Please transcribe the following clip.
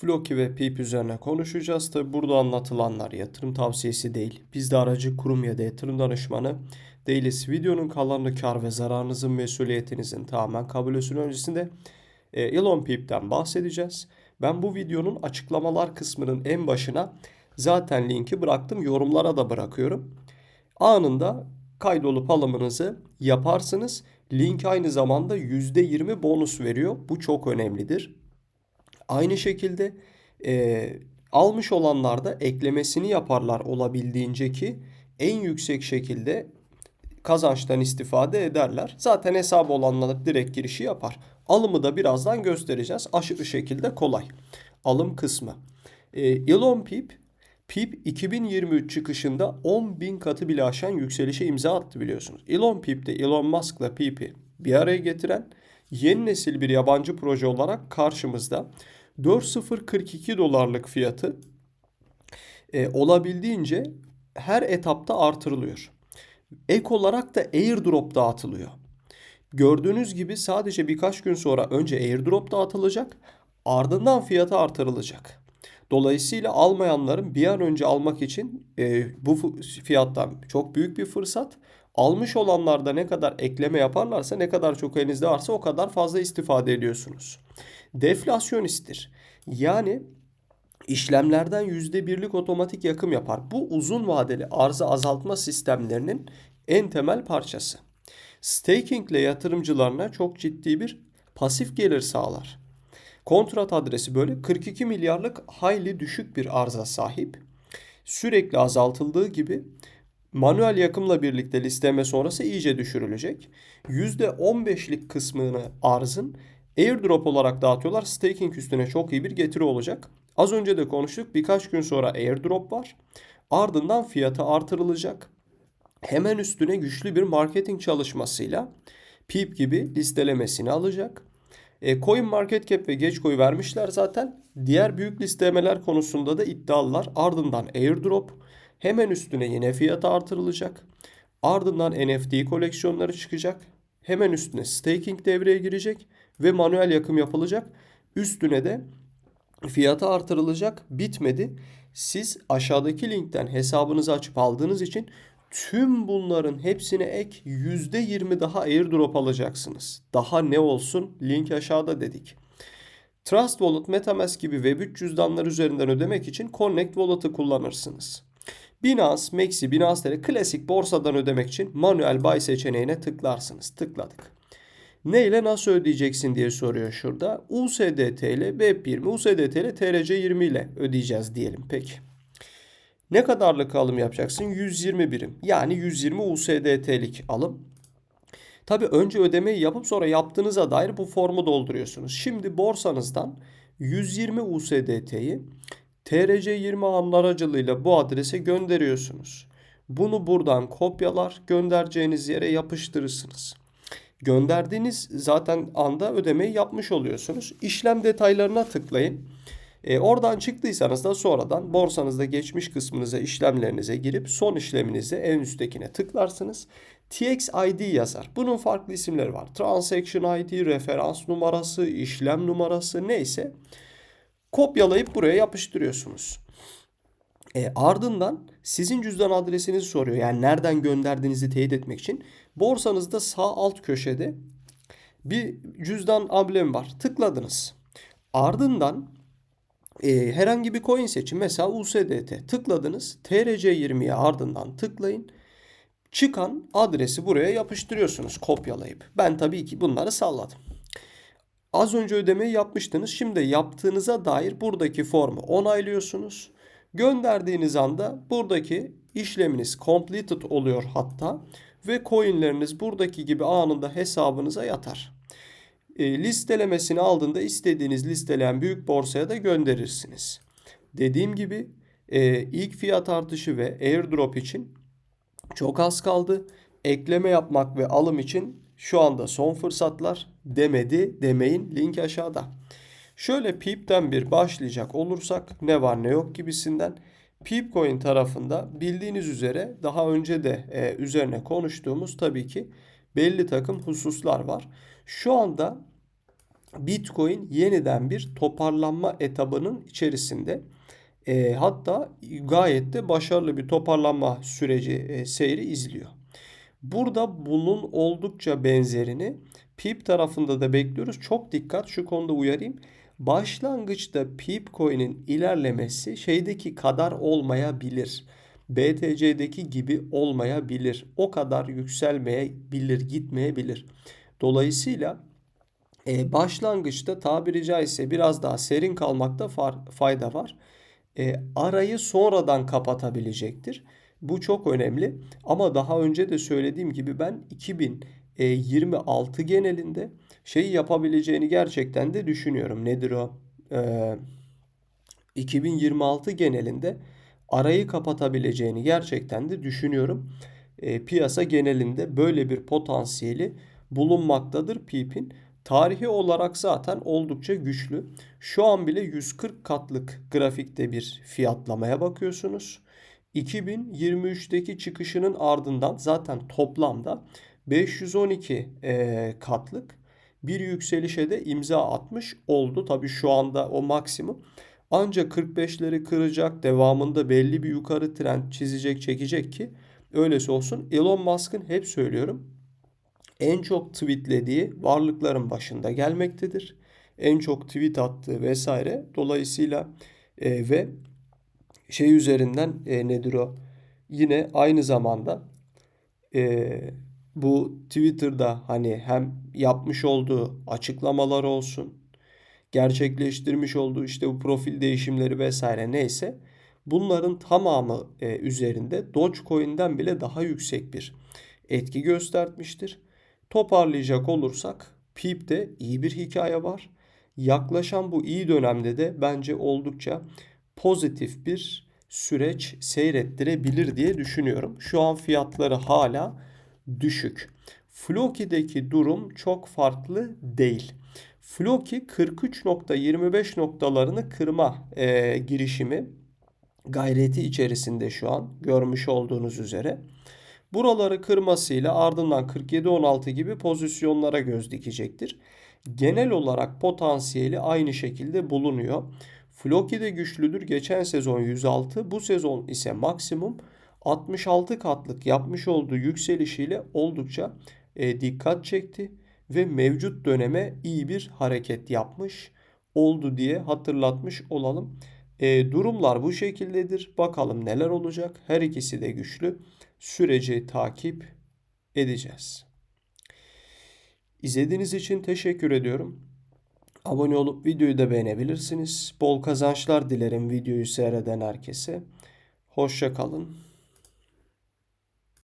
Floki ve PIP üzerine konuşacağız. Tabi burada anlatılanlar yatırım tavsiyesi değil. Biz de aracı kurum ya da yatırım danışmanı değiliz. Videonun kalanını kar ve zararınızın mesuliyetinizin tamamen kabulüsünün öncesinde e, Elon PIP'ten bahsedeceğiz. Ben bu videonun açıklamalar kısmının en başına zaten linki bıraktım. Yorumlara da bırakıyorum. Anında kaydolup alımınızı yaparsınız. Link aynı zamanda %20 bonus veriyor. Bu çok önemlidir. Aynı şekilde e, almış olanlar da eklemesini yaparlar olabildiğince ki en yüksek şekilde kazançtan istifade ederler. Zaten hesabı olanlar direkt girişi yapar. Alımı da birazdan göstereceğiz. Aşırı şekilde kolay. Alım kısmı. E, Elon Pip PIP 2023 çıkışında 10 bin katı bile aşan yükselişe imza attı biliyorsunuz. Elon Pip de Elon Musk'la PIP'i bir araya getiren yeni nesil bir yabancı proje olarak karşımızda. 4042 dolarlık fiyatı e, olabildiğince her etapta artırılıyor. Ek olarak da airdrop dağıtılıyor. Gördüğünüz gibi sadece birkaç gün sonra önce airdrop dağıtılacak ardından fiyatı artırılacak. Dolayısıyla almayanların bir an önce almak için e, bu fiyattan çok büyük bir fırsat. Almış olanlar da ne kadar ekleme yaparlarsa ne kadar çok elinizde varsa o kadar fazla istifade ediyorsunuz. Deflasyonisttir. Yani işlemlerden %1'lik otomatik yakım yapar. Bu uzun vadeli arzı azaltma sistemlerinin en temel parçası. Staking ile yatırımcılarına çok ciddi bir pasif gelir sağlar. Kontrat adresi böyle 42 milyarlık hayli düşük bir arza sahip. Sürekli azaltıldığı gibi manuel yakımla birlikte listeme sonrası iyice düşürülecek. %15'lik kısmını arzın airdrop olarak dağıtıyorlar. Staking üstüne çok iyi bir getiri olacak. Az önce de konuştuk. Birkaç gün sonra airdrop var. Ardından fiyatı artırılacak. Hemen üstüne güçlü bir marketing çalışmasıyla PIP gibi listelemesini alacak. E, Coin Market Cap ve Geçko'yu vermişler zaten. Diğer büyük listemeler konusunda da iddialılar. Ardından airdrop. Hemen üstüne yine fiyatı artırılacak. Ardından NFT koleksiyonları çıkacak. Hemen üstüne staking devreye girecek ve manuel yakım yapılacak. Üstüne de fiyatı artırılacak. Bitmedi. Siz aşağıdaki linkten hesabınızı açıp aldığınız için tüm bunların hepsine ek %20 daha airdrop alacaksınız. Daha ne olsun? Link aşağıda dedik. Trust Wallet, MetaMask gibi Web3 cüzdanlar üzerinden ödemek için Connect Wallet'ı kullanırsınız. Binance, Maxi, Binance klasik borsadan ödemek için manuel buy seçeneğine tıklarsınız. Tıkladık. Ne ile nasıl ödeyeceksin diye soruyor şurada. USDT ile BEP20, USDT ile TRC20 ile ödeyeceğiz diyelim. Peki. Ne kadarlık alım yapacaksın? 120 birim. Yani 120 USDT'lik alım. Tabi önce ödemeyi yapıp sonra yaptığınıza dair bu formu dolduruyorsunuz. Şimdi borsanızdan 120 USDT'yi TRC20 ağının aracılığıyla bu adrese gönderiyorsunuz. Bunu buradan kopyalar göndereceğiniz yere yapıştırırsınız. Gönderdiğiniz zaten anda ödemeyi yapmış oluyorsunuz. İşlem detaylarına tıklayın. E, oradan çıktıysanız da sonradan borsanızda geçmiş kısmınıza işlemlerinize girip son işleminizi en üsttekine tıklarsınız. TXID yazar. Bunun farklı isimleri var. Transaction ID, referans numarası, işlem numarası neyse kopyalayıp buraya yapıştırıyorsunuz. E, ardından sizin cüzdan adresinizi soruyor. Yani nereden gönderdiğinizi teyit etmek için. Borsanızda sağ alt köşede bir cüzdan amblemi var. Tıkladınız. Ardından e, herhangi bir coin seçin. Mesela USDT tıkladınız. TRC20'ye ardından tıklayın. Çıkan adresi buraya yapıştırıyorsunuz kopyalayıp. Ben tabii ki bunları salladım. Az önce ödemeyi yapmıştınız. Şimdi yaptığınıza dair buradaki formu onaylıyorsunuz. Gönderdiğiniz anda buradaki işleminiz completed oluyor hatta ve coinleriniz buradaki gibi anında hesabınıza yatar. E, listelemesini aldığında istediğiniz listeleyen büyük borsaya da gönderirsiniz. Dediğim gibi e, ilk fiyat artışı ve airdrop için çok az kaldı. Ekleme yapmak ve alım için şu anda son fırsatlar demedi demeyin link aşağıda. Şöyle Peep'ten bir başlayacak olursak ne var ne yok gibisinden. Peepcoin tarafında bildiğiniz üzere daha önce de e, üzerine konuştuğumuz tabii ki belli takım hususlar var. Şu anda Bitcoin yeniden bir toparlanma etabının içerisinde. E, hatta gayet de başarılı bir toparlanma süreci e, seyri izliyor. Burada bunun oldukça benzerini PEEP tarafında da bekliyoruz. Çok dikkat şu konuda uyarayım. Başlangıçta Peep Coin'in ilerlemesi şeydeki kadar olmayabilir. BTC'deki gibi olmayabilir. O kadar yükselmeyebilir, gitmeyebilir. Dolayısıyla e, başlangıçta tabiri caizse biraz daha serin kalmakta fayda var. E, arayı sonradan kapatabilecektir. Bu çok önemli. Ama daha önce de söylediğim gibi ben 2026 genelinde şeyi yapabileceğini gerçekten de düşünüyorum. Nedir o? Ee, 2026 genelinde arayı kapatabileceğini gerçekten de düşünüyorum. E, piyasa genelinde böyle bir potansiyeli bulunmaktadır PIP'in. Tarihi olarak zaten oldukça güçlü. Şu an bile 140 katlık grafikte bir fiyatlamaya bakıyorsunuz. 2023'teki çıkışının ardından zaten toplamda 512 e, katlık bir yükselişe de imza atmış oldu. Tabii şu anda o maksimum. Ancak 45'leri kıracak, devamında belli bir yukarı trend çizecek, çekecek ki öylesi olsun. Elon Musk'ın hep söylüyorum en çok tweetlediği varlıkların başında gelmektedir. En çok tweet attığı vesaire. Dolayısıyla e, ve şey üzerinden e, nedir o? Yine aynı zamanda e, bu Twitter'da hani hem yapmış olduğu açıklamalar olsun, gerçekleştirmiş olduğu işte bu profil değişimleri vesaire neyse bunların tamamı e, üzerinde Dogecoin'den bile daha yüksek bir etki göstermiştir. Toparlayacak olursak Peep'te iyi bir hikaye var. Yaklaşan bu iyi dönemde de bence oldukça pozitif bir süreç seyrettirebilir diye düşünüyorum. Şu an fiyatları hala düşük. Floki'deki durum çok farklı değil. Floki 43.25 noktalarını kırma e, girişimi gayreti içerisinde şu an görmüş olduğunuz üzere. Buraları kırmasıyla ardından 47-16 gibi pozisyonlara göz dikecektir. Genel olarak potansiyeli aynı şekilde bulunuyor. Floki de güçlüdür. Geçen sezon 106, bu sezon ise maksimum 66 katlık yapmış olduğu yükselişiyle oldukça e, dikkat çekti ve mevcut döneme iyi bir hareket yapmış oldu diye hatırlatmış olalım. E, durumlar bu şekildedir. Bakalım neler olacak. Her ikisi de güçlü. Süreci takip edeceğiz. İzlediğiniz için teşekkür ediyorum. Abone olup videoyu da beğenebilirsiniz. Bol kazançlar dilerim videoyu seyreden herkese. Hoşça kalın.